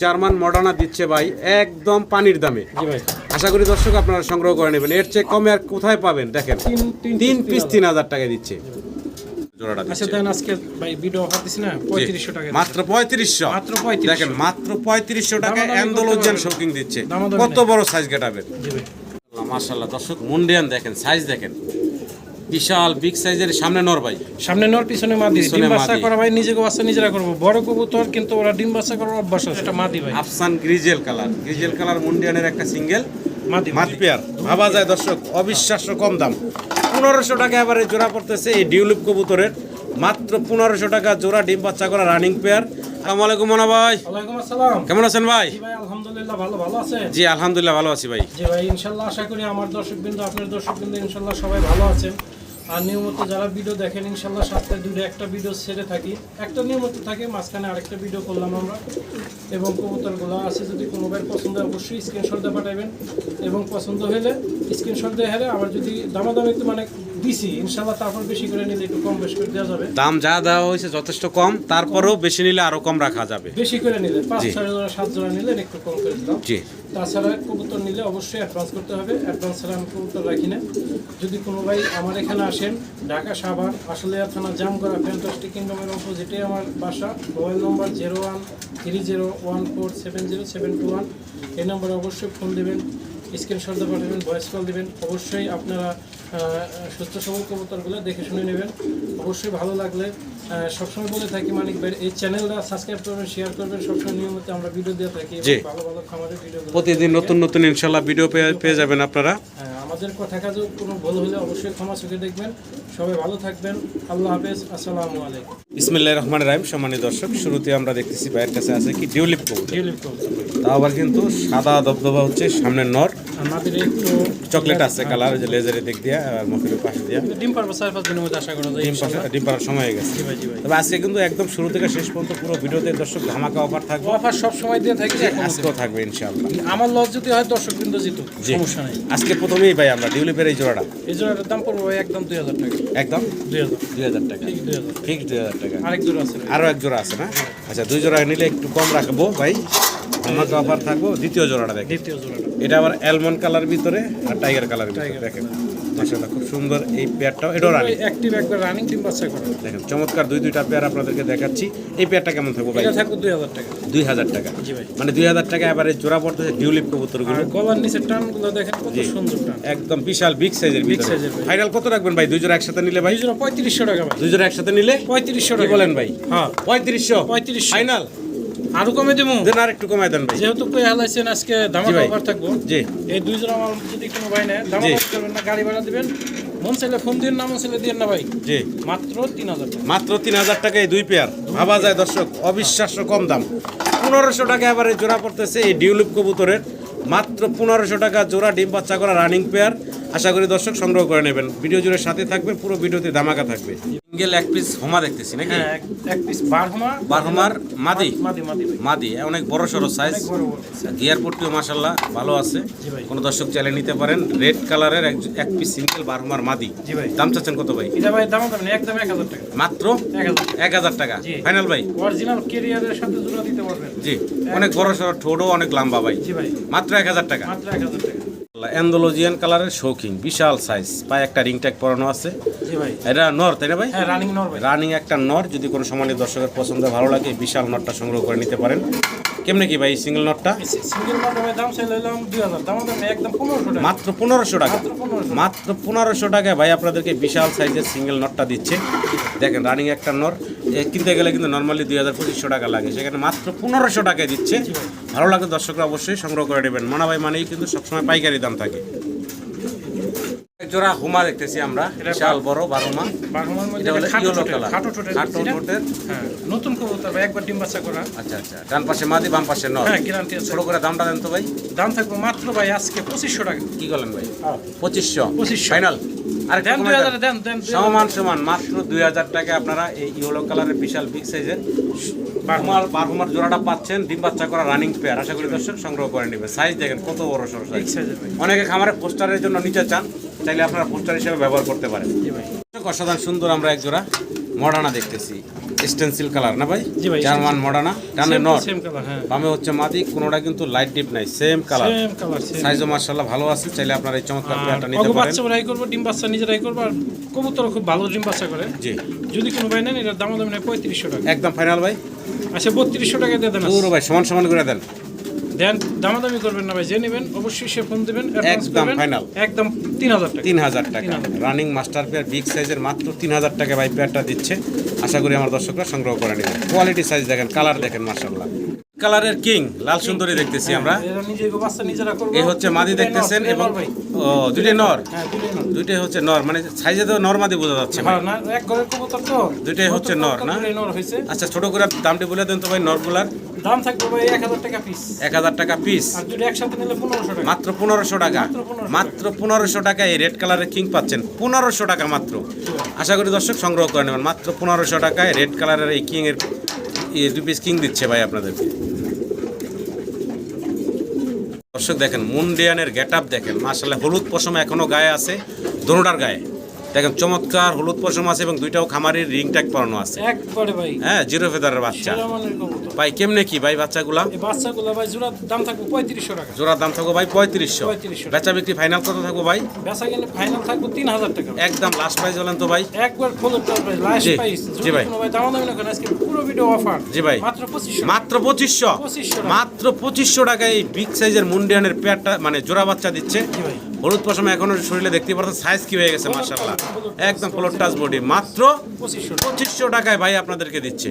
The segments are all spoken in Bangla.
জার্মান মডার্না দিচ্ছে ভাই একদম পানির দামে। আশা করি দর্শক আপনারা সংগ্রহ করে নেবেন। এর চেয়ে কমে আর কোথায় পাবেন? দেখেন তিন- পিস তিন হাজার। টাকা দিচ্ছে। আচ্ছা দিচ্ছে। টাকা মাত্র পঁয়ত্রিশশো। মাত্র দেখেন মাত্র পঁয়ত্রিশশো টাকা অ্যান্ডোলোজিয়ান শৌকিং দিচ্ছে। কত বড় সাইজ গেটাবের দর্শক মুন্ডিয়ান দেখেন সাইজ দেখেন। বিশাল বিগ সাইজের সামনে নর ভাই। সামনে নর পিছনে মাদি। ডিম বাচ্চা করা ভাই নিজেকে বাচ্চা নিজেরা করব। বড় কবুতর কিন্তু ওরা ডিম বাচ্চা করার অভ্যাস আছে। এটা মাদি ভাই। আফসান গ্রিজেল কালার গ্রিজেল কালার মুন্ডিয়ানের একটা সিঙ্গেল মাদি মাত পেয়ার ভাবা যায় দর্শক অবিশ্বাস্য কম দাম। পনেরোশো টাকা এবারে জোড়া পড়তেছে এই ডিউলিপ কবুতরের। মাত্র পনেরোশো টাকা জোড়া ডিম বাচ্চা করা রানিং পেয়ার আসসালামু আলাইকুম মোনা ভাই। আসসালাম। কেমন আছেন ভাই? জি ভাই আলহামদুলিল্লাহ ভালো ভালো আছে। জি আলহামদুলিল্লাহ ভালো আছি ভাই। জি ভাই ইনশাল্লাহ আশা করি আমার দর্শকবৃন্দ আপনার দর্শকবৃন্দ ইনশাল্লাহ সবাই ভালো আছেন। আর নিয়মিত যারা ভিডিও দেখেন, ইনশাল্লাহ সপ্তাহে দুটো একটা ভিডিও ছেড়ে থাকি। একটা নিয়মিত থাকে, মাঝখানে আরেকটা ভিডিও করলাম আমরা। এবং কবুতরগুলো আছে, যদি কোনো ব্যাগ পছন্দ হয়, অবশ্যই স্ক্রিনশট দিয়ে পাঠাবেন। এবং পছন্দ হলে স্ক্রিনশট দিয়ে হেলে আবার যদি দামাদামি একটু মানে দিছি ইনশাল্লাহ তারপর বেশি করে নিলে একটু কম বেশি করে দেওয়া যাবে। দাম যা দেওয়া হয়েছে যথেষ্ট কম তারপরেও বেশি নিলে আরও কম রাখা যাবে। বেশি করে নিলে পাঁচ ছয় জোড়া সাত জোড়া নিলে একটু কম করে দিলাম। জি। তাছাড়া কবুতর নিলে অবশ্যই অ্যাডভান্স করতে হবে। অ্যাডভান্স ছাড়া আমি কবুতর রাখি না। যদি কোনো ভাই আমার এখানে আসেন ঢাকা সাভার আসলে থানা জামগড়া ফ্যান্টাস্টিক কিংডমের অপোজিটে আমার বাসা। Mobile number zero one three zero one four seven zero seven two one. এই নম্বরে অবশ্যই ফোন দেবেন স্ক্রিনশট পাঠাবেন ভয়েস কল দেবেন। অবশ্যই আপনারা সুস্থ সবল কবুতরগুলো দেখে শুনে নেবেন। অবশ্যই ভালো লাগলে সবসময় বলে থাকি মানিক ভাই এই চ্যানেলটা সাবস্ক্রাইব করবেন শেয়ার করবেন সবসময় নিয়মিত আমরা ভিডিও দিয়ে থাকি ভালো ভালো খামারের ভিডিও প্রতিদিন নতুন নতুন ইনশাল্লাহ ভিডিও পেয়ে পেয়ে যাবেন আপনারা। হ্যাঁ, আমাদের কথা কাজ কোনো ভুল হলে অবশ্যই ক্ষমা চোখে দেখবেন। সবাই ভালো থাকবেন। আল্লাহ হাফেজ আসসালামু আলাইকুম। ইসমিল্লাহ রহমান রাহিম সম্মানিত দর্শক শুরুতে আমরা দেখতেছি ভাইয়ের কাছে আছে কি ডিউলিপ কবুতর। ডিউলিপ কবুতর। তাও আবার কিন্তু সাদা দবদবা হচ্ছে সামনের নর। আমাদের একটু চকলেট আছে কালার যে লেজারের দিক দিয়া আর মুখের পাশে দিয়া। ডিম পারব চার পাঁচ দিনের মধ্যে আশা করা যায় ডিম পাশে ডিম পারার সময় হয়ে গেছে। তবে আজকে কিন্তু একদম শুরু থেকে শেষ পর্যন্ত পুরো ভিডিওতে দর্শক ধামাকা অফার থাকবে। অফার সব সময় দিয়ে থাকি আজকেও থাকবে ইনশাআল্লাহ। আমার লস যদি হয় দর্শক কিন্তু জিতুক সমস্যা নেই। আজকে প্রথমেই ভাই আমরা ডিউলিপের এই জোড়াটা। এই জোড়াটার দাম পড়বে ভাই একদম দুই হাজার টাকা। একদম? দুই হাজার। টাকা। ঠিক দুই হাজার টাকা। আরেক জোড়া আছে আরও এক জোড়া আছে না? আচ্ছা দুই জোড়া নিলে একটু কম রাখব ভাই। আমাকে অফার থাকব দ্বিতীয় জোড়াটা দেখেন। দ্বিতীয় জোড়াটা। এটা আবার অ্যালমন্ড কালার ভিতরে আর টাইগার কালার ভিতরে। দেখেন। মাশাআল্লাহ খুব সুন্দর এই পেয়ারটাও এটাও রানি অ্যাক্টিভ একবার রানিং ডিম বাচ্চা করে। দেখেন চমৎকার দুই দুইটা পেয়ার আপনাদেরকে দেখাচ্ছি। এই পেয়ারটা কেমন থাকব ভাই? এটা থাকবে দুই হাজার টাকা। দুই হাজার টাকা। জি ভাই। মানে দুই টাকা এবারে জোড়া পড়তেছে ডিউলিপ কবুতরগুলো। গলার নিচে টানগুলো দেখেন কত সুন্দর টান। একদম বিশাল বিগ সাইজের এর ভাই। ফাইনাল কত রাখবেন ভাই? দুই জোড়া একসাথে নিলে ভাই? এই জন্য পঁয়ত্রিশশো টাকা ভাই। দুই জোড়া একসাথে নিলে? পঁয়ত্রিশশো কি টাকা। বলেন ভাই? হ্যাঁ। পঁয়ত্রিশশো? 3500 ফাইনাল আরও কমে দেবো দেন আর একটু কমায় দেন ভাই। যেহেতু কই হালাইছেন আজকে দামা। অফার থাকব। জি। এই দুই আমার যদি কোনো ভাই নেয় দামা করবেন না গাড়ি ভাড়া দিবেন। মন চাইলে ফোন দিন না মন চাইলে দিন না ভাই। জি। মাত্র তিন হাজার মাত্র তিন হাজার টাকায় দুই পেয়ার। ভাবা যায় দর্শক অবিশ্বাস্য কম দাম। পনেরোশো টাকা এবারে জোড়া পড়তেছে এই ডিউলিপ কবুতরের। মাত্র পনেরোশো টাকা জোড়া ডিম বাচ্চা করা রানিং পেয়ার আশা করি দর্শক সংগ্রহ করে নেবেন। ভিডিও জুড়ে সাথে থাকবেন পুরো ভিডিওতে ধামাকা থাকবে। সিঙ্গেল এক পিস হোমা দেখতেছি নাকি? হ্যাঁ এক- পিস বারহমা বারহমার মাদি মাদি? অনেক বড় সড়ো সাইজ বড় গিয়ার পট্টিও মাসাল্লাহ ভালো আছে। জি ভাই। কোনো দর্শক চাইলে নিতে পারেন রেড কালারের এক এক পিস সিঙ্গেল বারহমার মাদি। জি ভাই। দাম চাচ্ছেন কত ভাই? এটা ভাই দাম দাম একদম এক হাজার টাকা। মাত্র এক হাজার টাকা। জি। ফাইনাল ভাই? অরিজিনাল কেরিয়ারের সাথে জোড়া দিতে পারবেন। জি। অনেক বড় সড়ো ঠোঁটও অনেক লম্বা ভাই। জি ভাই। মাত্র এক হাজার টাকা। মাত্র এক হাজার টাকা। অ্যান্ডোলজিয়ান কালারের শৌখিন বিশাল সাইজ পায়ে একটা রিং ট্যাগ পরানো আছে। জি ভাই। এটা নর তাই না ভাই? হ্যাঁ রানিং নর ভাই। রানিং একটা নর যদি কোনো সম্মানিত দর্শকের পছন্দ ভালো লাগে বিশাল নরটা সংগ্রহ করে নিতে পারেন। কেমনে কি ভাই সিঙ্গেল নটটা সিঙ্গেল দাম চাইলে হলাম দুই হাজার দাম দাম একদম পনেরোশো টাকা। মাত্র পনেরোশো টাকা? মাত্র পনেরোশো। মাত্র পনেরোশো টাকায় ভাই আপনাদেরকে বিশাল সাইজের সিঙ্গেল নটটা দিচ্ছে। দেখেন রানিং একটা নর কিনতে গেলে কিন্তু নর্মালি দুই হাজার পঁচিশশো টাকা লাগে। সেখানে মাত্র পনেরোশো টাকায় দিচ্ছে। ভালো লাগে দর্শকরা অবশ্যই সংগ্রহ করে নেবেন। মনা ভাই মানেই কিন্তু সবসময় পাইকারি দাম থাকে। জোড়া হুমা দেখতেছি আমরা। বিশাল বড় বারোমা এটা হলো ইয়েলো কালার খাটো ঠোঁটের খাটো যেটা- ঠোঁটের হ্যাঁ নতুন কবুতর ভাই একবার ডিম বাচ্চা করা। আচ্ছা আচ্ছা। ডান পাশে মাদি বাম পাশে নর। হ্যাঁ গ্যারান্টি আছে। ছোট করে দামটা দেন তো ভাই। দাম থাকবে মাত্র ভাই আজকে পঁচিশশো টাকা। কি করলেন ভাই? পঁচিশশো। 2500 ফাইনাল আর দেন দুই হাজার দেন দেন সমান সমান মাত্র দুই হাজার টাকা আপনারা এই ইয়েলো কালারের বিশাল বিগ সাইজের বারহুমার বারহুমার জোড়াটা পাচ্ছেন। ডিম বাচ্চা করা রানিং পেয়ার আশা করি দর্শক সংগ্রহ করে নেবে। সাইজ দেখেন কত বড় সড় সাইজ অনেকে খামারে পোস্টারের জন্য নিতে চান। চাইলে আপনারা পোস্টার হিসেবে ব্যবহার করতে পারেন। অসাধারণ সুন্দর আমরা এক জোড়া মডানা দেখতেছি। স্টেনসিল কালার না ভাই? জার্মান মডানা ডানে কালার হ্যাঁ। বামে হচ্ছে মাদি কোনোটা কিন্তু লাইট ডিপ নাই সেম কালার সাইজও মার্শাল্লাহ ভালো আছে চাইলে আপনারা এই চমৎকার পেয়ারটা নিতে পারেন। বাচ্চা ওরাই করব ডিম বাচ্চা নিজেরাই করব আর কবুতর খুব ভালো ডিম বাচ্চা করে। জি। যদি কোনো ভাই নেন এটার দাম দাম নেয় পঁয়ত্রিশশো টাকা। একদম ফাইনাল ভাই। আচ্ছা বত্রিশশো টাকা দিয়ে দেন। পুরো ভাই সমান সমান করে দেন। দেন দামাদামি করবেন না ভাই যে নেবেন অবশ্যই সে ফোন দেবেন একদম ফাইনাল একদম তিন হাজার টাকা। তিন হাজার টাকা। রানিং মাস্টার পেয়ার বিগ সাইজের মাত্র তিন হাজার টাকা ভাই পেয়ারটা দিচ্ছে। আশা করি আমার দর্শকরা সংগ্রহ করে নেবেন। কোয়ালিটি সাইজ দেখেন কালার দেখেন মার্শাল্লাহ কালারের কিং লাল সুন্দরী দেখতেছি আমরা। করব। এই হচ্ছে মাদি দেখতেছেন এবং ও দুইটাই নর? হ্যাঁ দুইটাই হচ্ছে নর মানে সাইজে তো নর মাদি বোঝা যাচ্ছে ভাই। না এক ঘরের কবুতর তো। দুইটাই হচ্ছে নর, না? আচ্ছা ছোট করে দামটি বলে দেন তো ভাই নরগুলার। দাম থাকবে ভাই এক হাজার টাকা পিস এক হাজার টাকা পিস একসাথে নিলে পনেরোশো টাকা। মাত্র পনেরোশো টাকা। মাত্র 1500 পনেরোশো টাকা এই রেড কালারের কিং পাচ্ছেন। পনেরোশো টাকা মাত্র। আশা করি দর্শক সংগ্রহ করে নেবেন। মাত্র পনেরোশো টাকায় রেড কালারের এই কিং এর দু পিস কিং দিচ্ছে ভাই আপনাদেরকে। দর্শক দেখেন মুন্ডিয়ানের গেট আপ দেখেন। মাসাল্লাহ হলুদ পশম এখনও গায়ে আছে দোনোটার গায়ে। দেখেন চমৎকার হলুদ পশম আছে এবং দুইটাও খামারির রিং ট্যাগ পরানো আছে। একবারে ভাই। হ্যাঁ জিরো ফেদারের বাচ্চা। ভাই কেমনে কি ভাই বাচ্চাগুলা? বাচ্চাগুলো ভাই জোড়ার দাম থাকবে পঁয়ত্রিশশো টাকা। জোড়ার দাম থাকব ভাই পঁয়ত্রিশশো। 3500 বেচা বিক্রি ফাইনাল কত থাকব ভাই? বেচা গেলে ফাইনাল থাকবে তিন হাজার টাকা একদম লাস্ট প্রাইস বলেন তো ভাই। একবার ভাই লাস্ট প্রাইস জি ভাই। না আজকে পুরো ভিডিও অফার জি ভাই। মাত্র পঁচিশশো মাত্র পঁচিশশো। 2500 মাত্র টাকায় এই বিগ সাইজের মুন্ডিয়ানের পেয়ারটা মানে জোড়া বাচ্চা দিচ্ছে। জি ভাই। হলুদ পশম এখনও শরীরে দেখতে পারতেন সাইজ কি হয়ে গেছে মার্শাল মার্শাল্লাহ একদম ফ্লোর টাচ বডি মাত্র পঁচিশশো টাকায় ভাই আপনাদেরকে দিচ্ছে।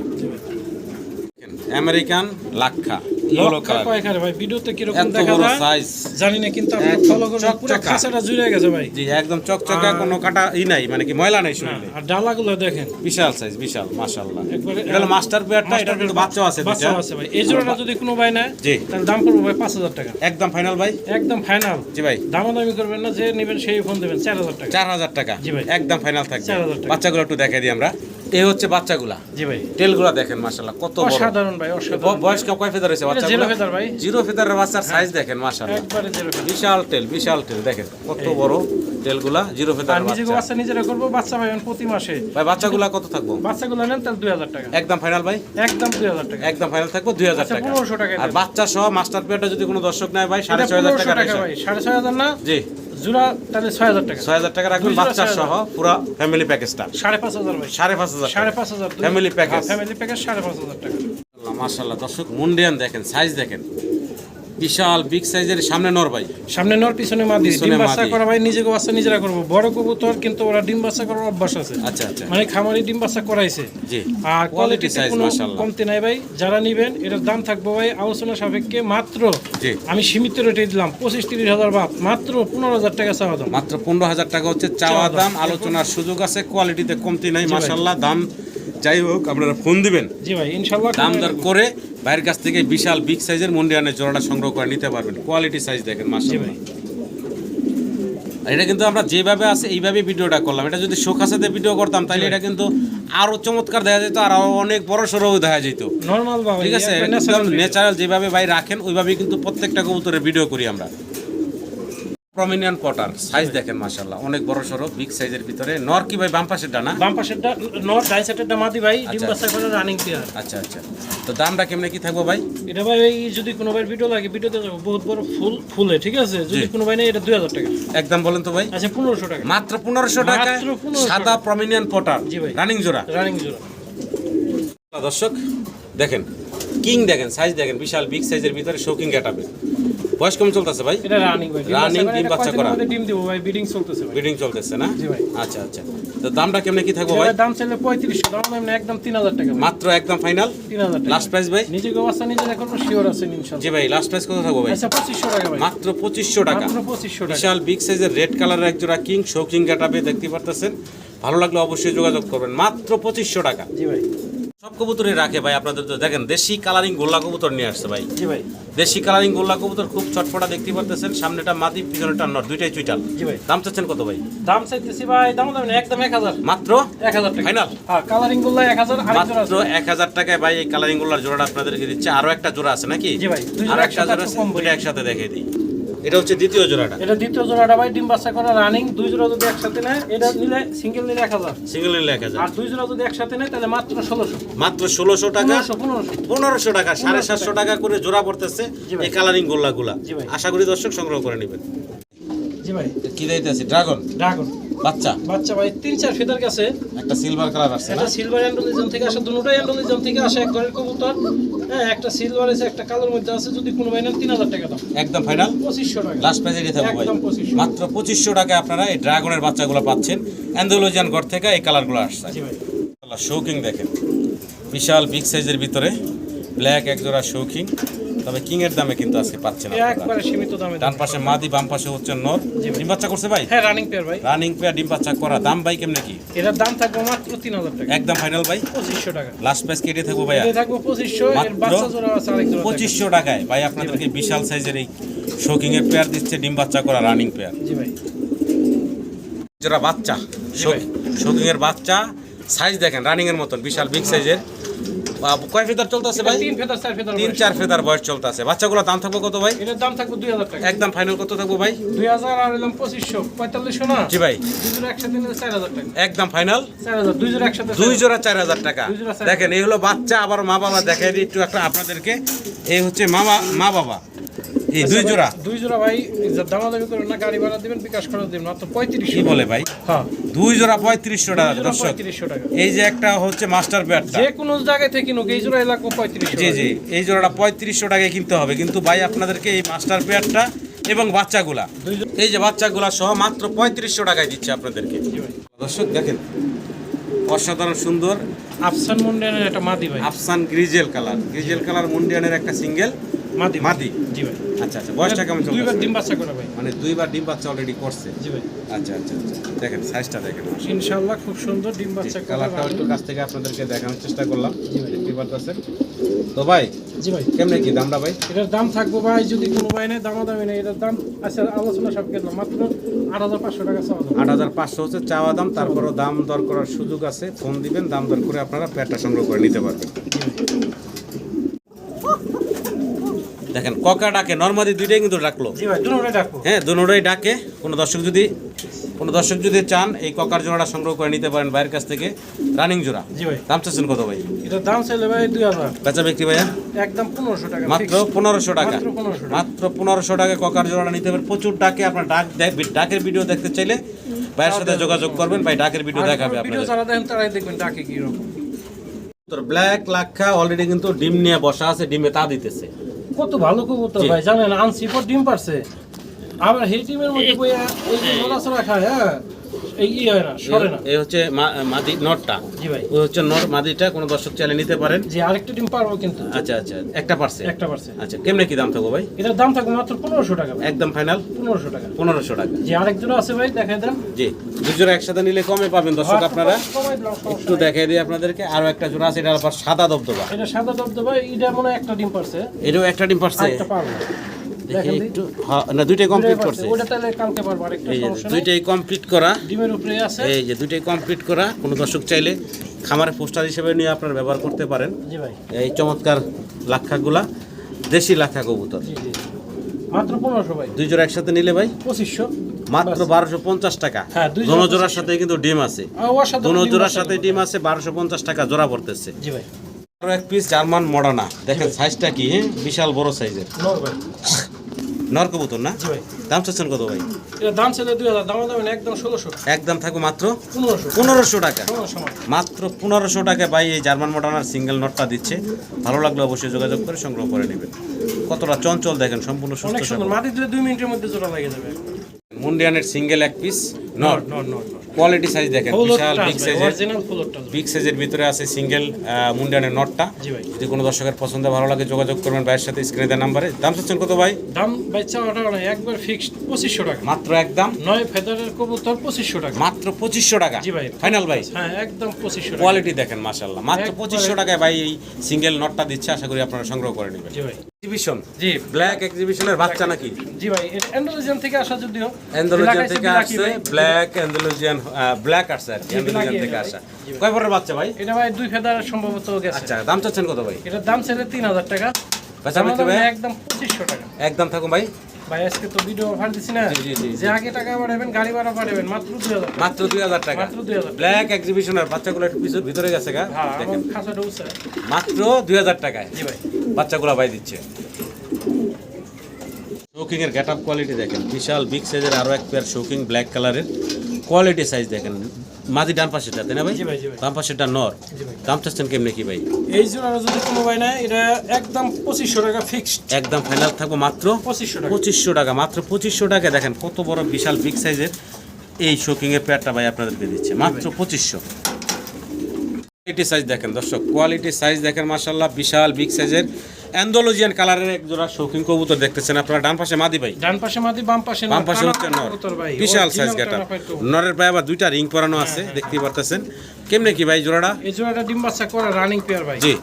আমেরিকান লাক্ষা। ইয়েলো লক্ষা কালার কয়েক ভাই? ভিডিওতে কীরকম এত দেখা যায়? জানি না কিন্তু আপনি ফলো করবেন পুরো চকচকা। জুড়ে গেছে ভাই। জি একদম চকচকা কোনো কাটা ই নাই মানে কি ময়লা নাই শরীরে? আর ডালাগুলো দেখেন। বিশাল সাইজ বিশাল মাশাআল্লাহ। এটা মাস্টার পেয়ারটা এটা কিন্তু বাচ্চাও আছে বাচ্চা আছে ভাই। এই জোড়াটা যদি কোনো ভাই নেয় জি। তাহলে দাম পড়বে ভাই পাঁচ হাজার টাকা। একদম ফাইনাল ভাই? একদম ফাইনাল জি ভাই। দামাদামি করবেন না যে নেবেন সেই ফোন দেবেন চার হাজার টাকা। চার হাজার টাকা। জি ভাই। একদম ফাইনাল থাকবে। 4,000। বাচ্চাগুলো একটু দেখাই দিই আমরা। এই হচ্ছে বাচ্চাগুলা। জি ভাই। টেলগুলা দেখেন মাশাআল্লাহ কত বড়। অসাধারণ ভাই অসাধারণ। বয়স ক- কয় ফেদার এটা বাচ্চাগুলো? জিরো ফেদার ভাই। জিরো ফেদারের বাচ্চার সাইজ দেখেন মাশাআল্লাহ। একবারে জিরো ফেদার বিশাল টেল বিশাল টেল দেখেন কত বড় টেলগুলা জিরো আর ফেদারের বাচ্চা। বাচ্চা নিজেরা করব বাচ্চা পাবেন প্রতি মাসে। ভাই বাচ্চাগুলা কত থাকব? বাচ্চাগুলো নেন তাহলে দুই হাজার টাকা। একদম ফাইনাল ভাই? একদম দুই হাজার টাকা। একদম ফাইনাল থাকব দুই হাজার আচ্ছা, টাকা। 1500 টাকা আর বাচ্চা সহ মাস্টার পেয়ারটা যদি কোনো দর্শক নেয় ভাই সাড়ে এটা ছয় হাজার পনেরোশো টাকা টাকা ভাই সাড়ে ছয় হাজার না? জি। জোড়া তাহলে ছয় হাজার টাকা। ছয় হাজার টাকা রাখবেন বাচ্চা সহ পুরো ফ্যামিলি প্যাকেজটা সাড়ে পাঁচ হাজার ভাই। সাড়ে পাঁচ হাজার সাড়ে পাঁচ হাজার। ফ্যামিলি প্যাকেজ ফ্যামিলি প্যাকেজ সাড়ে পাঁচ হাজার টাকা। মাশাল্লাহ দর্শক মুন্ডিয়ান দেখেন সাইজ দেখেন। বিশাল বিগ সাইজের সামনে নর ভাই। সামনে নর পিছনে মাদি। পিছনে ডিম বাচ্চা করা ভাই নিজেকে বাচ্চা নিজেরা করব। বড় কবুতর কিন্তু ওরা ডিম বাচ্চা করার অভ্যাস আছে। আচ্ছা আচ্ছা। মানে খামারি ডিম বাচ্চা করাইছে। জি। আর কোয়ালিটি সাইজ কোনো মাশাল্লাহ কমতি নাই ভাই। যারা নিবেন এটার দাম থাকবে ভাই আলোচনা সাপেক্ষে মাত্র জি। আমি সীমিত রেটে দিলাম পঁচিশ তিরিশ হাজার বাদ মাত্র পনেরো হাজার টাকা চাওয়া দাম। মাত্র পনেরো হাজার টাকা হচ্ছে চাওয়া দাম। আলোচনার সুযোগ আছে কোয়ালিটিতে কমতি নাই মাশাল্লাহ দাম যাই হোক আপনারা ফোন দিবেন। জি ভাই ইনশাল্লাহ দাম দর করে বাইরের কাছ থেকে বিশাল বিগ সাইজের মন্ডিয়ানের জোড়াটা সংগ্রহ করে নিতে পারবেন। কোয়ালিটি সাইজ দেখেন আর এটা কিন্তু আমরা যেভাবে আছে এইভাবে ভিডিওটা করলাম। এটা যদি শোকাসাতে ভিডিও করতাম তাহলে এটা কিন্তু আরও চমৎকার দেখা যেত আর অনেক বড় সড়ো দেখা যেত। নর্মাল ঠিক আছে? ন্যাচারাল যেভাবে ভাই রাখেন ওইভাবেই কিন্তু প্রত্যেকটা কবুতরের ভিডিও করি আমরা। প্রমিনিয়ান পটার সাইজ দেখেন মাশাল্লাহ অনেক বড় সড়ো বিগ সাইজের ভিতরে। নর কি ভাই বাম পাশের ডানা? বাম পাশেরটা নর ডাই সাইডেরটা মাদি ভাই ডিম। বাচ্চা করে রানিং প্লেয়ার আচ্ছা আচ্ছা। তো দামটা কেমনে কি থাকব ভাই? এটা ভাই এই যদি কোনো ভাই ভিডিও লাগে ভিডিওতে বহুত বড় ফুল ফুলে ঠিক আছে? যদি কোনো ভাই নেই এটা দুই হাজার টাকা। একদম বলেন তো ভাই। আচ্ছা পনেরোশো টাকা। মাত্র পনেরোশো টাকা। মাত্র 1500 সাদা প্রমিনিয়ান পটার জি ভাই। রানিং জোড়া। রানিং জোড়া। দর্শক দেখেন। কিং দেখেন সাইজ দেখেন। বিশাল বিগ সাইজের ভিতরে শৌকিং গেটাবে বয়স কম চলতেছে ভাই? এটা রানিং ভাই। Running ডিম বাচ্চা করা। ডিম দিব ভাই? বিডিং চলতেছে ভাই। বিডিং চলতেছে না? জি ভাই। আচ্ছা আচ্ছা। তো দামটা কেমনে কি থাকব ভাই? দাম চাইলে পঁয়ত্রিশশো দাম এমনি একদম তিন হাজার টাকা মাত্র একদম ফাইনাল টাকা। লাস্ট প্রাইস ভাই? অবস্থা নিজে দেখো শিওর জি ভাই লাস্ট প্রাইস কত থাকব ভাই? আচ্ছা টাকা ভাই। মাত্র টাকা। মাত্র পঁচিশশো টাকা। বিশাল বিগ সাইজের রেড কালারের এক জোড়া কিং শৌকিং গেটাবে দেখতে পারতেছেন? ভালো লাগলে অবশ্যই যোগাযোগ করবেন। মাত্র পঁচিশশো টাকা। জি ভাই। সব কবুতরই রাখে ভাই আপনাদের তো। দেখেন দেশি কালারিং গোল্লা কবুতর নিয়ে আসছে ভাই। জি ভাই। দেশি কালারিং গোল্লা কবুতর খুব চটপটা দেখতে পারতেছেন সামনেটা মাদি পিছনেটা নর দুইটাই চুইটাল। জি ভাই। দাম চাচ্ছেন কত ভাই? দাম চাইতেছি ভাই দাম দাম একদম এক হাজার। মাত্র? এক হাজার টাকা। ফাইনাল? হ্যাঁ কালারিংগুলো এক হাজার মাত্র এক হাজার টাকায় ভাই এই কালারিং গোল্লার জোড়াটা আপনাদেরকে দিচ্ছে। আরও একটা জোড়া আছে নাকি? জি ভাই, আর একটা জোড়া আছে দুইটা একসাথে দেখাই দিই। এটা হচ্ছে দ্বিতীয় জোড়াটা। এটা দ্বিতীয় জোড়াটা ভাই ডিম বাচ্চা করা রানিং দুই জোড়া যদি একসাথে নেয় এটা নিলে সিঙ্গেল নিলে এক হাজার। সিঙ্গেল নিলে এক হাজার। আর দুই জোড়া যদি একসাথে নেয় তাহলে মাত্র ষোলোশো। মাত্র ষোলোশো টাকা? পনেরোশো টাকা সাড়ে সাতশো টাকা। করে জোড়া পড়তেছে এই কালারিং গোল্লাগুলা। আশা করি দর্শক সংগ্রহ করে নেবেন। জি ভাই। কি দিতেছি ড্রাগন ড্রাগন বাচ্চা? বাচ্চা ভাই তিন চার ফেদার গেছে একটা সিলভার কালার আসছে না? একটা সিলভার অ্যান্ডোলিজম থেকে আসে দুটোটাই অ্যান্ডোলিজম থেকে আসে এক ঘরের কবুতর। হ্যাঁ একটা সিলভার আছে একটা কালোর মধ্যে আছে যদি কোনো ভাই নেন তিন হাজার টাকা দাম। একদম ফাইনাল পঁচিশশো টাকা। লাস্ট থাকব একদম 2500 মাত্র পঁচিশশো টাকায় আপনারা এই ড্রাগনের বাচ্চাগুলো পাচ্ছেন। অ্যান্ডোলজিয়ান ঘর থেকে এই কালারগুলো আসছে। ভাই। শৌকিং দেখেন। বিশাল বিগ সাইজের ভিতরে ব্ল্যাক একজোড়া শৌকিং তবে কিং এর দামে কিন্তু আজকে পাচ্ছেন আপনারা। একবারে সীমিত দামে ডান পাশে মাদি বাম পাশে হচ্ছে নর ডিম বাচ্চা করছে ভাই? হ্যাঁ রানিং পেয়ার ভাই। রানিং পেয়ার ডিম বাচ্চা করা। দাম ভাই কেমনে কি? এটার দাম থাকবে মাত্র তিন হাজার টাকা। একদম ফাইনাল ভাই? পঁচিশশো টাকা। লাস্ট প্রাইস কেটে থাকব ভাইয়া? এটা থাকবে পঁচিশশো। এর বাচ্চা জোড়া আছে আরেক জোড়া থাকবে। পঁচিশশো টাকায়। ভাই আপনাদেরকে বিশাল সাইজের এই শৌকিং এর পেয়ার দিচ্ছে ডিম বাচ্চা করা রানিং পেয়ার জি ভাই। যারা বাচ্চা ভাই। শৌকিং এর বাচ্চা সাইজ দেখেন রানিং এর মতন বিশাল বিগ সাইজের কয় ফেদার চলতেছে ভাই? তিন ফেদার চার ফেদার তিন চার ফেদার বয়স চলতেছে। বাচ্চাগুলো দাম থাকবে কত ভাই? এটার দাম থাকবে দুই হাজার টাকা। একদম ফাইনাল কত থাকব ভাই? দুই হাজার আর এলাম পঁচিশশো। পঁয়তাল্লিশশো না? জি ভাই। দুই জোড়া একসাথে নিলে চার হাজার টাকা। একদম ফাইনাল দুই জোড়া একসাথে দুই জোড়া চার হাজার টাকা। দেখেন এই হলো বাচ্চা আবার মা বাবা দেখাই দিই একটু একটা আপনাদেরকে। এই হচ্ছে মা মা বাবা। এই দুই জোড়া? দুই জোড়া ভাই দামাদামি করবেন না গাড়ি ভাড়া দিবেন বিকাশ খরচ দিবেন মাত্র পঁয়ত্রিশশো কি বলে ভাই? হ্যাঁ। দুই জোড়া পঁয়ত্রিশশো টাকা দর্শক। টাকা। এই যে একটা হচ্ছে মাস্টার পেয়ারটা যে কোনো জায়গায় থেকে কিনুক এই জোড়া এলাকা পঁয়ত্রিশশো জি জি এই জোড়াটা পঁয়ত্রিশশো টাকায় কিনতে হবে। কিন্তু ভাই আপনাদেরকে এই মাস্টার পেয়ারটা এবং বাচ্চাগুলা এই যে বাচ্চাগুলা সহ মাত্র পঁয়ত্রিশশো টাকায় দিচ্ছে আপনাদেরকে। দর্শক দেখেন অসাধারণ সুন্দর। আফসান মুন্ডিয়ানের একটা মাদি ভাই। আফসান গ্রিজেল কালার। গ্রিজেল কালার মুন্ডিয়ানের একটা সিঙ্গেল মাদি মাদি। জি ভাই। আচ্ছা আচ্ছা বয়সটা কেমন দুইবার ডিম বাচ্চা করে ভাই। মানে দুইবার ডিম বাচ্চা অলরেডি করছে? জি ভাই। আচ্ছা আচ্ছা আচ্ছা দেখেন সাইজটা দেখেন। ইনশাআল্লাহ খুব সুন্দর ডিম বাচ্চা কালারটা একটু কাছ থেকে আপনাদেরকে দেখানোর চেষ্টা করলাম। জি ভাই। দেখতে পারতেছেন। তো ভাই জি ভাই। কেমনে কি দামটা ভাই? এটার দাম থাকব ভাই যদি কোনো ভাই নেই দামাদামি নেই। এটার দাম আচ্ছা আলোচনা সব গেলাম মাত্র আট হাজার পাঁচশো টাকা চাওয়া দাম। আট হাজার পাঁচশো হচ্ছে চাওয়া দাম। তারপরও দাম দর করার সুযোগ আছে। ফোন দিবেন দাম দর করে আপনারা প্যাডটা সংগ্রহ করে নিতে পারবেন দেখেন ককা ডাকে নর্মালি দুইটাই কিন্তু ডাকলো। হ্যাঁ দুটোই ডাকে। কোনো দর্শক যদি কোনো দর্শক যদি চান এই ককার জোড়াটা সংগ্রহ করে নিতে পারেন বাইরের কাছ থেকে রানিং জোড়া। দাম চাচ্ছেন কত ভাই? এটার দাম চাইলে ভাই দুই হাজার। বেচা বিক্রি ভাইয়া? একদম পনেরোশো টাকা মাত্র পনেরোশো টাকা। মাত্র পনেরোশো টাকা। ককার জোড়াটা নিতে পারেন। প্রচুর ডাকে আপনার ডাক ডাকের ভিডিও দেখতে চাইলে ভাইয়ের সাথে যোগাযোগ করবেন। ভাই ডাকের ভিডিও দেখাবে ভিডিও আপনাদের। যারা দেখেন তারাই দেখবেন ডাকে কি রকম তোর ব্ল্যাক লাক্ষা অলরেডি কিন্তু ডিম নিয়ে বসা আছে ডিমে তা দিতেছে। কত ভালো কবুতর। ভাই জানেন আনছি পর ডিম পারছে আবার সেই ডিমের মধ্যে বইয়া এই যে নড়াচড়া খায় হ্যাঁ এই হয় না সরে না। এই হচ্ছে মাদি নটটা। জি ভাই। ওই হচ্ছে নট মাদিটা কোনো দর্শক চাইলে নিতে পারেন। জি আরেকটা ডিম পারব কিন্তু। আচ্ছা আচ্ছা একটা পারছে একটা পারছে আচ্ছা কেমনে কি দাম থাকব ভাই? এটার দাম থাকবে মাত্র পনেরোশো টাকা একদম ফাইনাল পনেরোশো টাকা। পনেরোশো টাকা। জি আরেক জোড়া আছে ভাই দেখাই দেন। জি দুজোড়া একসাথে নিলে কমে পাবেন দর্শক আপনারা। দিলাম, সমস্যা একটু দেখাই দিই আপনাদেরকে আরও একটা জোড়া আছে এটা আবার সাদা দবদবা। এটা সাদা দব ভাই এটা মনে হয় একটা ডিম পারছে। এটাও একটা ডিম পারছে। পারব। দেখি একটু না দুইটাই কমপ্লিট করছে। ওটা তাহলে কালকে পারব আরেকটা সমস্যা দুইটাই কমপ্লিট করা। ডিমের উপরে আছে। এই যে দুইটাই কমপ্লিট করা। কোনো দর্শক চাইলে খামারে পোস্টার হিসেবে নিয়ে আপনারা ব্যবহার করতে পারেন। জি ভাই। এই চমৎকার লাক্ষাগুলা দেশি লাক্ষা কবুতর। জি জি। মাত্র পনেরোশো ভাই। দুই জোড়া একসাথে নিলে ভাই? মাত্র বারোশো পঞ্চাশ টাকা। হ্যাঁ, দোনো জোড়ার সাথে কিন্তু ডিম আছে। অসাধারণ দোনো জোড়ার সাথে ডিম আছে বারোশো পঞ্চাশ টাকা জোড়া পড়তেছে। আরও এক পিস জার্মান মডানা। দেখেন সাইজটা কি হ্যাঁ? বিশাল বড় সাইজের নর বোতল না দাম চাচ্ছেন কত ভাই? দাম দুই হাজার দাম দাম একদম ষোলোশো। একদম থাকবে মাত্র পনেরোশো। পনেরোশো টাকা। মাত্র। পনেরোশো টাকা ভাই এই জার্মান মডার্নার সিঙ্গেল নটটা দিচ্ছে। ভালো লাগলে অবশ্যই যোগাযোগ করে সংগ্রহ করে নেবেন। কতটা চঞ্চল দেখেন সম্পূর্ণ সুস্থ। মাটি দিলে দুই মিনিটের মধ্যে জোড়া লাগে যাবে মুন্ডিয়ানের সিঙ্গেল এক পিস নট কোয়ালিটি সাইজ দেখেন বিশাল বিগ সাইজের বিগ সাইজের ভিতরে আছে সিঙ্গেল মুন্ডিয়ানের নটটা যদি কোনো দর্শকের পছন্দ ভালো লাগে যোগাযোগ করবেন ভাইয়ের সাথে স্ক্রিনে দেওয়া নাম্বারে দাম চাচ্ছেন কত ভাই? দাম ভাই চাওয়াটা একবার ফিক্সড পঁচিশশো টাকা। মাত্র একদম নয় ফেদারের কবুতর পঁচিশশো টাকা। মাত্র পঁচিশশো টাকা? জি ভাই। ফাইনাল ভাই? হ্যাঁ একদম পঁচিশশো কোয়ালিটি দেখেন মাশাল্লাহ মাত্র পঁচিশশো টাকায় ভাই এই সিঙ্গেল নটটা দিচ্ছে আশা করি আপনারা সংগ্রহ করে নেবেন। জি ভাই। এক্সিবিশন জি। ব্ল্যাক এক্সিবিশনের বাচ্চা নাকি? জি ভাই অ্যান্ডোলজিয়ান থেকে আসা যদিও। অ্যান্ডালুজিয়ান থেকে আসছে ব্ল্যাক অ্যান্ডালুজিয়ান ব্ল্যাক আসছে আর অ্যান্ডালুজিয়ান থেকে আসা। কয় পরের বাচ্চা ভাই? এটা ভাই দুই ফেদার সম্ভবত গেছে। আচ্ছা দাম চাচ্ছেন কত ভাই? এটার দাম ছেলে তিন হাজার টাকা? একদম পঁচিশশো টাকা। একদম থাকুন ভাই। ভাই আজকে তো ভিডিও অফার দিছি না? জি, জি, জি, যে আগে টাকা পাঠাবেন গাড়ি ভাড়া পাঠাবেন মাত্র টাকা। মাত্র মাত্র। ব্ল্যাক বাচ্চাগুলো একটু পিছনে ভিতরে গেছে গা। হ্যাঁ দেখেন। উঠছে মাত্র টাকায়। জি ভাই। বাচ্চাগুলো দিচ্ছে। শৌকিং এর কোয়ালিটি দেখেন। বিশাল বিগ সাইজের আরও এক পেয়ার শৌকিং ব্ল্যাক কালারের কোয়ালিটি সাইজ দেখেন। মাঝি ডান পাশেটা তাই না ভাই। বাম পাশেটা নর। দাম চাচ্ছেন কেমনে কি ভাই? এই জোড়াটা যদি কোনো ভাই নেয় এটা একদম পঁচিশশো টাকা ফিক্সড একদম ফাইনাল থাকব মাত্র পঁচিশশো টাকা। পঁচিশশো টাকা মাত্র পঁচিশশো টাকা। দেখেন কত বড় বিশাল বিগ সাইজের এই শোকিং এর পেয়ারটা ভাই আপনাদেরকে দিচ্ছে। মাত্র পঁচিশশো। কোয়ালিটি সাইজ দেখেন দর্শক কোয়ালিটি সাইজ দেখেন মার্শাল্লাহ বিশাল বিগ সাইজের অ্যান্ডোলজিয়ান কালারের এক জোড়া শৌখিন কবুতর দেখতেছেন আপনারা। ডান পাশে মাদি ভাই। ডান পাশে মাদি বাম পাশে বাম পাশে হচ্ছে নর। ভাই, বিশাল সাইজ গেটা নরের পায়ে আবার দুইটা রিং পরানো আছে দেখতে পারতেছেন। কেমনে কি ভাই জোড়াটা? এই জোড়াটা ডিম বাচ্চা করে রানিং পেয়ার ভাই। জি।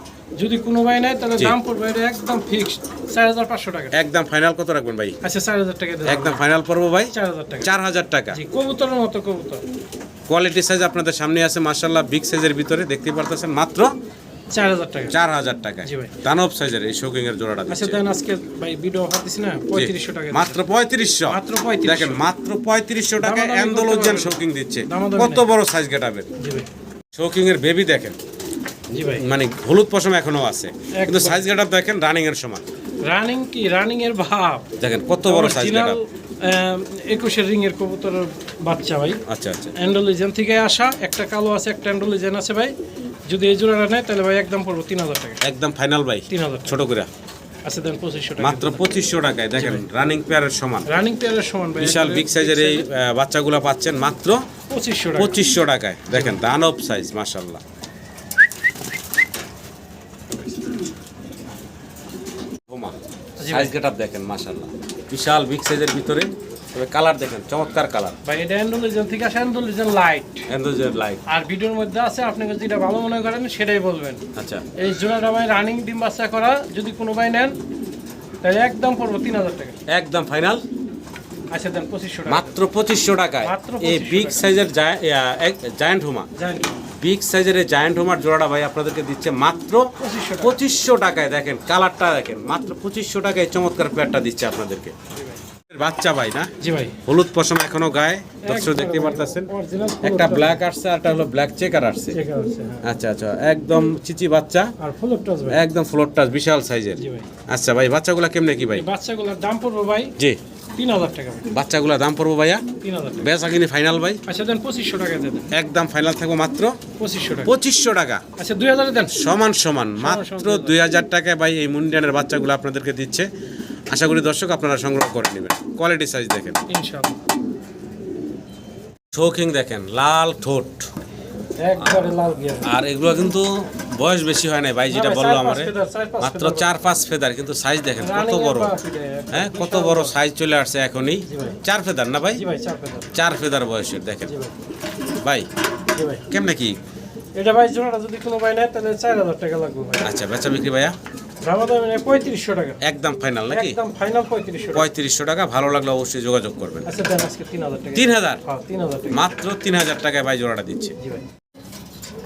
যদি কোনো ভাই নেয় তাহলে দাম পড়বে এটা একদম ফিক্সড চার হাজার পাঁচশো টাকা। একদম ফাইনাল কত রাখবেন ভাই? আচ্ছা চার হাজার টাকা একদম ফাইনাল পড়ব ভাই? চার হাজার টাকা। চার হাজার টাকা। জি কবুতরের মতো কবুতর। কোয়ালিটি সাইজ আপনাদের সামনে আছে মার্শাল্লাহ বিগ সাইজের ভিতরে দেখতে পারতেছেন। মাত্র টাকা। দানব সাইজের এই শোকিং এর জোড়াটা আচ্ছা দেন আজকে ভাই ভিডিও অফার দিছি না? পঁয়ত্রিশশো টাকা মাত্র পঁয়ত্রিশশো। মাত্র 3500 দেখেন মাত্র পঁয়ত্রিশশো টাকায় দামাদামি করতে অ্যান্ডোলজিয়ান পারবেন। শোকিং দিচ্ছে কত বড় সাইজ গেটাবের জি শোকিং এর বেবি দেখেন। জি ভাই। মানে হলুদ পশম এখনও আছে। কিন্তু সাইজ গেটাপ দেখেন রানিং এর সমান। রানিং কি? রানিং এর ভাব দেখেন কত বড় সাইজ গেটাপ একুশের রিং এর কবুতরের বাচ্চা ভাই। আচ্ছা আচ্ছা। অ্যান্ডোলিজেন থেকে আসা একটা কালো আছে একটা অ্যান্ডোলিজেন আছে ভাই। যদি এই জোড়াটা নেয় তাহলে ভাই একদম পড়ব তিন হাজার টাকা। একদম ফাইনাল ভাই তিন হাজার ছোট করে। আচ্ছা দেন পঁচিশশো টাকা। মাত্র পঁচিশশো টাকায় দেখেন রানিং পেয়ারের সমান। রানিং পেয়ারের সমান ভাই বিশাল বিগ সাইজের এই বাচ্চাগুলো পাচ্ছেন মাত্র পঁচিশশো পঁচিশশো টাকায়। দেখেন দানব সাইজ মাশাল্লাহ সাইজ গেটআপ দেখেন মাশাল্লাহ বিশাল বিগ সাইজের ভিতরে তবে কালার দেখেন চমৎকার কালার। ভাই এটা অ্যান্ডোলিজেন থেকে আসে অ্যান্ডোলিজেন লাইট। এন্ডোজের লাইট। আর ভিডিওর মধ্যে আছে আপনাকে যেটা ভালো মনে করেন সেটাই বলবেন। আচ্ছা। এই জোড়াটা ভাই রানিং ডিম বাচ্চা করা যদি কোনো ভাই নেন তাহলে একদম পড়ব তিন হাজার টাকা। একদম ফাইনাল। আচ্ছা দেন পঁচিশশো টাকা। মাত্র পঁচিশশো টাকায়। এই বিগ সাইজের জায়ান্ট হোমা। বিগ সাইজের এই জায়ান্ট হোমার জোড়াটা ভাই আপনাদেরকে দিচ্ছে মাত্র 2500 টাকা। পঁচিশশো টাকায় দেখেন কালারটা দেখেন মাত্র পঁচিশশো টাকায় চমৎকার পেয়ারটা দিচ্ছে আপনাদেরকে। বাচ্চা ভাই না? জি ভাই। হলুদ পশম এখনও গায়ে। দর্শক দেখতে পারতেছেন। একটা ব্ল্যাক আসছে আর একটা হলো ব্ল্যাক চেকার আসছে। আচ্ছা আচ্ছা একদম চিচি বাচ্চা। আর ভাই। একদম টাচ বিশাল সাইজের। আচ্ছা ভাই বাচ্চাগুলা কেমনে কি ভাই? বাচ্চাগুলোর দাম পড়ব ভাই জি। তিন হাজার টাকা বাচ্চাগুলা দাম পড়ব ভাইয়া? তিন হাজার বেচা কিনি ফাইনাল ভাই? আচ্ছা দেন পঁচিশশো টাকা দেন। একদম ফাইনাল থাকব মাত্র পঁচিশশো টাকা। পঁচিশশো টাকা। আচ্ছা দুই হাজারে দেন। সমান সমান। মাত্র দুই হাজার টাকায় ভাই এই মুন্ডিয়ানের বাচ্চাগুলো আপনাদেরকে দিচ্ছে। আশা করি দর্শক আপনারা সংগ্রহ করে নেবেন। কোয়ালিটি সাইজ দেখেন। ইনশাআল্লাহ। শৌখিং দেখেন লাল ঠোঁট। আর এগুলো কিন্তু বয়স বেশি হয় নাই ভাই যেটা বলল আমারে। মাত্র চার পাঁচ ফেদার কিন্তু সাইজ দেখেন কত বড়। হ্যাঁ কত বড় সাইজ চলে আসছে এখনই। চার ফেদার না ভাই? চার ফেদার। বয়সের দেখেন। ভাই। কেমনে কি? এটা ভাই জোড়াটা যদি কোনো ভাই নেয় তাহলে চার হাজার টাকা লাগবে আচ্ছা বেচা বিক্রি ভাইয়া? পঁয়ত্রিশশো টাকা। একদম ফাইনাল নাকি? একদম ফাইনাল পঁয়ত্রিশশো টাকা। পঁয়ত্রিশশো টাকা ভালো লাগলে অবশ্যই যোগাযোগ করবেন। আচ্ছা আজকে তিন হাজার টাকা। তিন হাজার? হ্যাঁ তিন হাজার মাত্র তিন হাজার টাকায় ভাই জোড়াটা দিচ্ছে। জি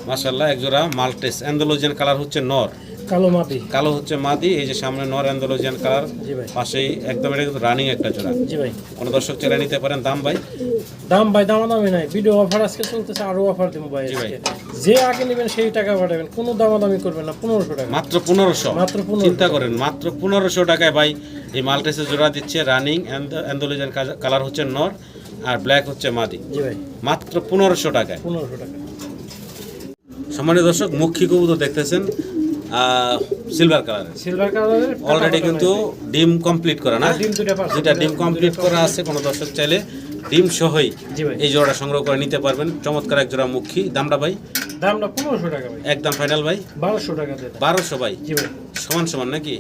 মাশাল্লাহ এক জোড়া মাল্টেস অ্যান্ডোলজিয়ান কালার হচ্ছে নর। কালো মাটি। কালো হচ্ছে মাদি এই যে সামনে নর অ্যান্ডোলজিয়ান কালার পাশেই একদম এটা কিন্তু রানিং একটা জোড়া। জি ভাই। কোনো দর্শক চেলে নিতে পারেন দাম ভাই? দাম ভাই দাম দামি নাই। ভিডিও অফার আজকে চলতেছে আরও অফার দেবো ভাই ভাই। আজকে। যে আগে নেবেন সেই টাকা পাঠাবেন। কোনো দামা দামি করবেন না পনেরোশো টাকা। মাত্র পনেরোশো। মাত্র 1500 চিন্তা করেন মাত্র পনেরোশো টাকায় ভাই এই মাল্টেসের জোড়া দিচ্ছে রানিং অ্যান্ডোলজিয়ান কালার হচ্ছে নর আর ব্ল্যাক হচ্ছে মাদি জি ভাই। মাত্র পনেরোশো টাকায়। পনেরোশো টাকা। সম্মানিত দর্শক মুখী কবুতর দেখতেছেন সিলভার কালারের সিলভার কালারের অলরেডি কিন্তু ডিম কমপ্লিট করা না? হ্যাঁ। যেটা ডিম কমপ্লিট করা আছে কোনো দর্শক চাইলে ডিম সহই জি ভাই। এই জোড়াটা সংগ্রহ করে নিতে পারবেন। চমৎকার এক জোড়া মুখী। দামটা ভাই? দামটা পনেরোশো টাকা ভাই। একদম ফাইনাল ভাই? বারোশো টাকা। বারোশো ভাই? জি ভাই। সমান সমান নাকি?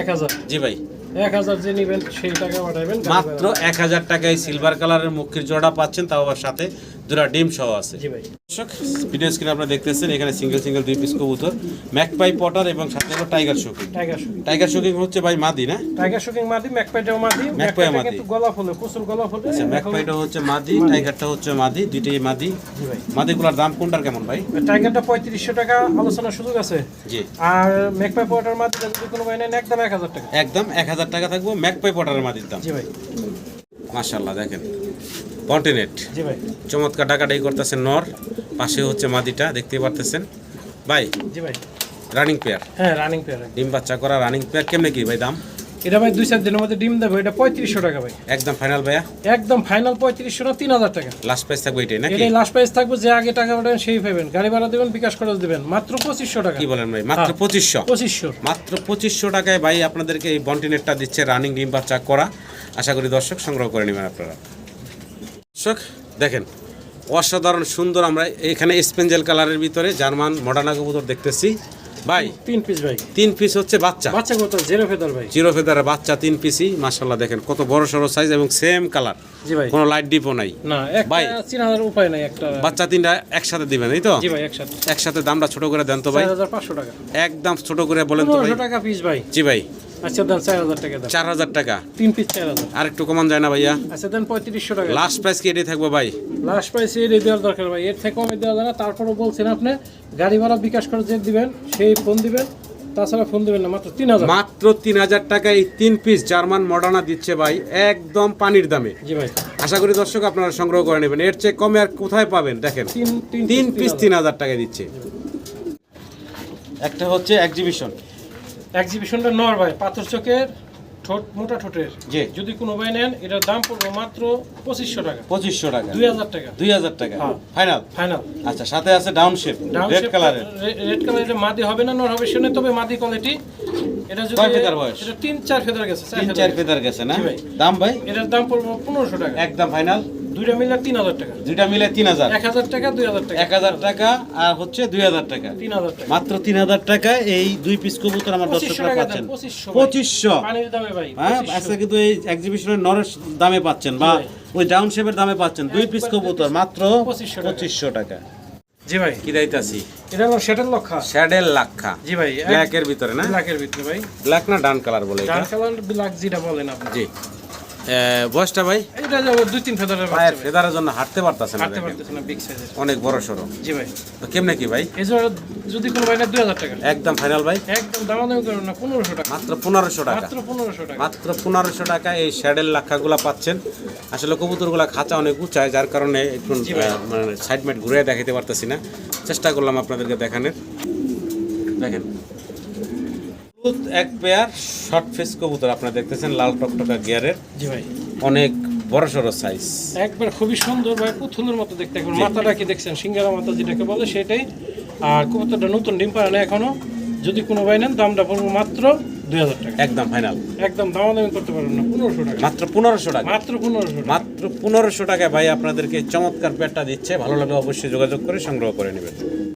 এক হাজার। জি ভাই। এক হাজার যে নেবেন সেই টাকা পাঠাবেন। মাত্র এক হাজার টাকায় সিলভার কালারের মুখির জোড়া পাচ্ছেন তাও আবার সাথে দুটা ডিম সহ আছে। জি ভাই। দর্শক ভিডিও স্ক্রিনে আপনারা দেখতেছেন এখানে সিঙ্গেল সিঙ্গেল দুই পিস কবুতর। ম্যাকপাই পটার এবং সাথে হলো tiger shocking tiger শুকিং tiger shocking হচ্ছে ভাই মাদি না? টাইগার শুকিং মাদি ম্যাকপাইটাও মাদি ম্যাকপাইটা মাদি। কিন্তু গলা ফুলে প্রচুর গলা ফুলে। আচ্ছা ম্যাকপাইটা হচ্ছে মাদি টাইগারটা হচ্ছে মাদি দুইটাই মাদি। জি ভাই। মাদিগুলোর দাম কোনটার কেমন ভাই? টাইগারটা পঁয়ত্রিশশো টাকা আলোচনার সুযোগ আছে। জি। আর ম্যাকপাই পাউডার মাদিটা যদি কোনো ভাই নেন একদম এক হাজার টাকা। একদম এক হাজার হাজার টাকা থাকব ম্যাকপাই পটারের মাটির দাম। জি ভাই। মাশাল্লাহ দেখেন। জি ভাই। চমৎকার ডাকাডাই করতেছে নর পাশে হচ্ছে মাদিটা দেখতে পারতেছেন। ভাই জি ভাই। রানিং পেয়ার হ্যাঁ রানিং পেয়ার ডিম বাচ্চা করা রানিং পেয়ার কেমনে কি ভাই দাম? এটা ভাই দুই চার দিনের মধ্যে ডিম দেবো এটা পঁয়ত্রিশশো টাকা ভাই। একদম ফাইনাল ভাইয়া? একদম ফাইনাল পঁয়ত্রিশশো না তিন হাজার টাকা। লাস্ট প্রাইস থাকবে এটাই নাকি? এটাই লাস্ট প্রাইস থাকবে যে আগে টাকা পাঠাবেন সেই পাবেন। গাড়ি ভাড়া দেবেন বিকাশ খরচ দেবেন। মাত্র পঁচিশশো টাকা। কি বলেন ভাই? মাত্র হ্যাঁ। পঁচিশশো? পঁচিশশো। মাত্র পঁচিশশো টাকায় ভাই আপনাদেরকে এই বন্টিনেটটা দিচ্ছে রানিং ডিম বাচ্চা করা। আশা করি দর্শক সংগ্রহ করে নেবেন আপনারা। দর্শক দেখেন অসাধারণ সুন্দর আমরা এখানে স্পেঞ্জেল কালারের ভিতরে জার্মান মডার্না কবুতর দেখতেছি। ভাই তিন পিস ভাই। তিন পিস হচ্ছে বাচ্চা। বাচ্চা কত? জিরো ফেদার ভাই। জিরো ফেদার বাচ্চা তিন পিসই দেখেন কত বড় সড়ো সাইজ এবং সেম কালার জি ভাই। কোনো লাইট ডিপও নাই। না ভাই। চিনার উপায় নাই একটা বাচ্চা তিনটা একসাথে দিবেন এই তো? জি ভাই একসাথে। একসাথে দামটা ছোট করে দেন তো ভাই। চার হাজার পাঁচশো টাকা। একদম ছোট করে বলেন তো ভাই। টাকা পিস ভাই। জি ভাই। আচ্ছা দেন চার হাজার টাকা দেন। চার হাজার টাকা? তিন পিস চার হাজার। আর একটু কমান যায় না ভাইয়া? আচ্ছা দেন পঁয়ত্রিশশো টাকা। লাস্ট প্রাইস কি এটাই থাকব ভাই? লাস্ট প্রাইস দেওয়ার দরকার ভাই। এর থেকে কমে দেওয়া যায় না তারপরও বলছেন আপনি গাড়ি ভাড়া বিকাশ করে যে দিবেন সেই ফোন দিবেন তাছাড়া ফোন দিবেন না মাত্র তিন হাজার। মাত্র তিন হাজার টাকা এই তিন পিস জার্মান মডার্না দিচ্ছে ভাই একদম পানির দামে। জি ভাই। আশা করি দর্শক আপনারা সংগ্রহ করে নেবেন। এর চেয়ে কমে আর কোথায় পাবেন দেখেন। তিন তিন তিন পিস তিন হাজার। টাকা দিচ্ছে। একটা হচ্ছে এক্সিবিশন এক্সিবিশনটা নর ভাই পাথর চোখের ঠোঁট মোটা ঠোঁটের। জি। যদি কোনো ভাই নেন এটার দাম পড়বে মাত্র পঁচিশশো টাকা। পঁচিশশো টাকা। দুই হাজার টাকা। দুই হাজার টাকা। হ্যাঁ। ফাইনাল ফাইনাল আচ্ছা সাথে আছে ডাউন শেপ রেড কালারের রেড কালারের মাদি হবে না নর হবে শুনে তবে মাদি কোয়ালিটি এটা যদি ফেদার বয়স? এটা তিন চার ফেদার গেছে চার তিন ফেদার চার গেছে। ফেদার গেছে না। দাম ভাই? এটার দাম পড়বে পনেরোশো টাকা। একদম ফাইনাল দুইটা মিলে তিন হাজার টাকা। দুইটা মিলে তিন হাজার। এক হাজার টাকা দুই হাজার টাকা। এক হাজার টাকা আর হচ্ছে দুই হাজার টাকা। তিন হাজার টাকা। মাত্র তিন হাজার টাকা এই দুই পিস কবুতর আমার দর্শকরা টাকা পাচ্ছেন। পঁচিশশো হ্যাঁ। আজকে কিন্তু এই এক্সিবিশনের নরের দামে পাচ্ছেন বা ওই ডাউন শেপের দামে পাচ্ছেন। দুই পিস কবুতর মাত্র পঁচিশশো টাকা। জি ভাই। কি দাইতাছি এটা হলো সেটেল লক্ষা শ্যাডেল লাক্ষা জি ভাই ব্ল্যাকের ভিতরে না? ব্ল্যাকের ভিতরে ভাই। ব্ল্যাক না ডান কালার বলে ডার্ক কালার ব্ল্যাক যেটা বলেন আপনি। জি। বয়সটা ভাই? এটা দুই তিন ফেদারের পায়ের ফেদারের জন্য হাঁটতে পারতেছে না হাঁটতে। পারতেছে না বিগ সাইজের অনেক বড় সড়ো। জি ভাই। তো কেমনে কি ভাই? এই যদি কোনো ভাই না দুই হাজার টাকা। একদম ফাইনাল ভাই। একদম দামাদামি করবেন না পনেরোশো টাকা। মাত্র পনেরোশো টাকা। মাত্র পনেরোশো টাকা। মাত্র পনেরোশো টাকা এই শ্যাডেল লাক্ষাগুলা পাচ্ছেন। আসলে কবুতরগুলা খাঁচা অনেক উঁচায় যার কারণে একটু মানে সাইড মাইড ঘুরে দেখাতে পারতেছি না। চেষ্টা করলাম আপনাদেরকে দেখানোর। দেখেন। এক পেয়ার শর্ট ফেস কবুতর আপনারা দেখতেছেন লাল টকটকা গিয়ারের জি ভাই। অনেক বড় সড়ো সাইজ একবার খুবই সুন্দর ভাই পুতুলের মতো দেখতে একবার মাথাটা কি দেখছেন? সিঙ্গারা মাথা যেটাকে বলে সেটাই। আর কবুতরটা নতুন ডিম পারে না এখনও। যদি কোনো ভাই নেন দামটা পড়বে মাত্র দুই হাজার টাকা। একদম ফাইনাল একদম দামাদামি করতে পারবেন না পনেরোশো টাকা। মাত্র পনেরোশো টাকা। মাত্র পনেরোশো মাত্র পনেরোশো টাকায় ভাই আপনাদেরকে চমৎকার পেয়ারটা দিচ্ছে। ভালো লাগলে অবশ্যই যোগাযোগ করে সংগ্রহ করে নেবেন।